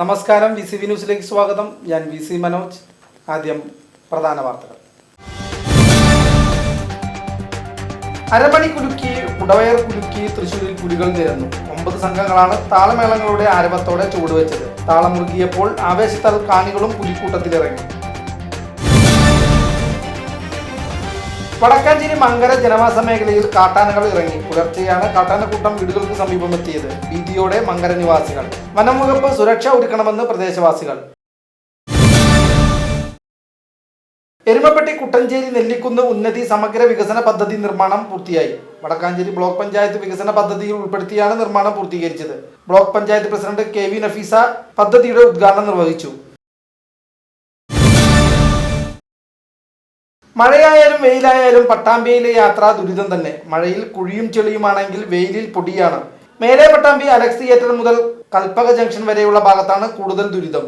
നമസ്കാരം V C V ന്യൂസിലേക്ക് സ്വാഗതം. ഞാൻ വി സി മനോജ്. ആദ്യം പ്രധാന വാർത്തകൾ. അരമണി കുലുക്കി ഉടവയർ കുലുക്കി തൃശൂരിൽ പുലികൾ നിരന്നു. ഒമ്പത് സംഘങ്ങളാണ് താളമേളങ്ങളുടെ ആരവത്തോടെ ചുവടുവെച്ചത്. താളം മുറുകിയപ്പോൾ ആവേശത്താൽ കാണികളും പുലിക്കൂട്ടത്തിലിറങ്ങി വടക്കാഞ്ചേരി മങ്കര ജനവാസ മേഖലയിൽ കാട്ടാനകൾ ഇറങ്ങി പുലർച്ചെയാണ് കാട്ടാനക്കൂട്ടം വീടുകൾക്ക് സമീപം എത്തിയത്. ഭീതിയോടെ മങ്കര നിവാസികൾ. വനംവകുപ്പ് സുരക്ഷ ഒരുക്കണമെന്ന് പ്രദേശവാസികൾ. എരുമപ്പെട്ടി കുട്ടഞ്ചേരി നെല്ലിക്കുന്ന് ഉന്നതി സമഗ്ര വികസന പദ്ധതി നിർമ്മാണം പൂർത്തിയായി. വടക്കാഞ്ചേരി ബ്ലോക്ക് പഞ്ചായത്ത് വികസന പദ്ധതിയിൽ ഉൾപ്പെടുത്തിയാണ് നിർമ്മാണം പൂർത്തീകരിച്ചത്. Block panchayat president K V Nafeesa പദ്ധതിയുടെ ഉദ്ഘാടനം നിർവഹിച്ചു. മഴയായാലും വെയിലായാലും പട്ടാമ്പിയിലെ യാത്ര ദുരിതം തന്നെ. മഴയിൽ കുഴിയും ചെളിയുമാണെങ്കിൽ വെയിലിൽ പൊടിയാണ്. മേലെ പട്ടാമ്പി അലക്സ് തിയേറ്റർ മുതൽ കൽപ്പക ജംഗ്ഷൻ വരെയുള്ള ഭാഗത്താണ് കൂടുതൽ ദുരിതം.